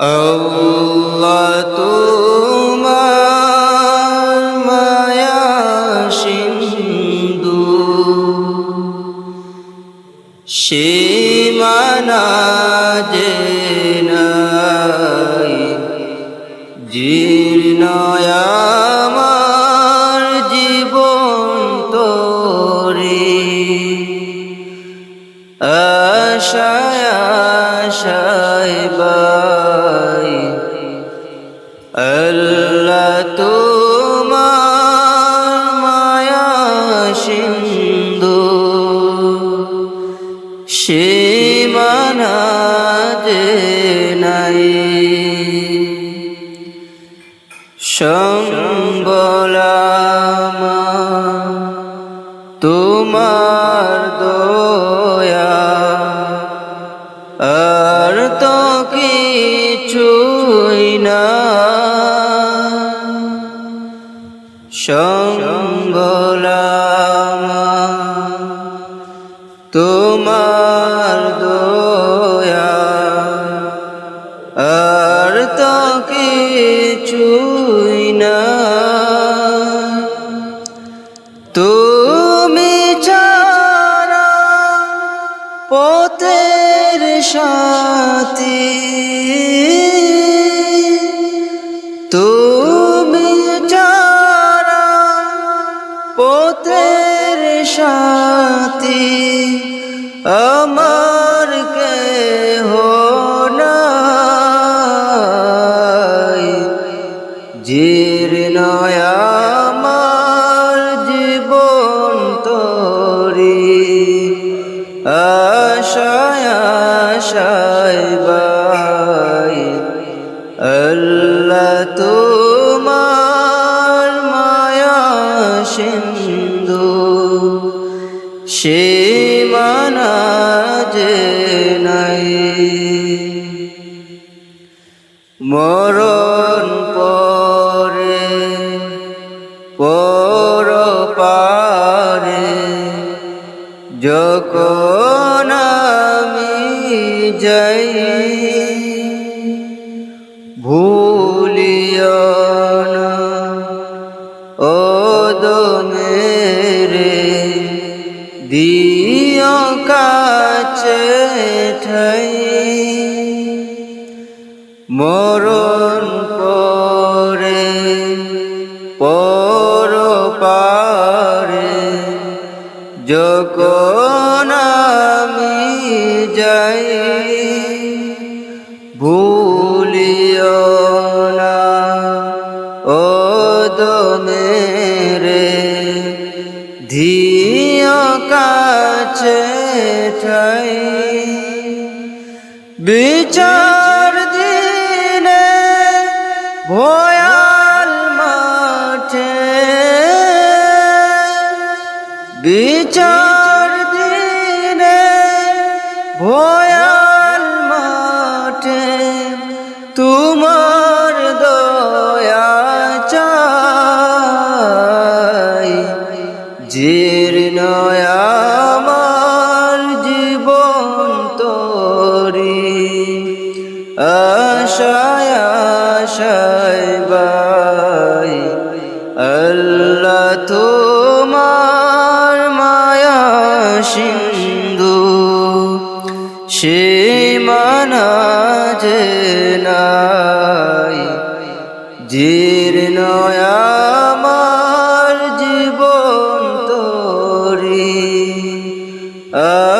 আল্লাহ তোমার মায়া সিন্ধু। সীমানা যে নাই জীর্ণয় আমার জীবন তোরে। আশায় আল্লাহ তোমার মায়া সিন্ধু। সীমানা যে নাই। সম্বলামা তোমার সম্বলামা তোমার দয়া আর তো কিছুই না। তুমি ছাড়া পথের সাথী পথের সাথী আমার সীমানা যে নাই। মরণ পরে পর পারে যখন আমি যাই ভুলিও কাছে ঠাই। মরণ পরে পর পারে যখন আমি যাই ভুলিও ও দো মেরে ধিও কাছে ঠাই বিচার দিনে ভয়াল মাঠে। বিচার দিনে ভয়াল মাঠে। তোমার দয়া চাই। জীর্ণয় আশায় আশায় বাই আল্লাহ তোমার মায়া সিন্ধু সীমানা যে নাই জীর্ণয় আমার জীবন তোরি আশা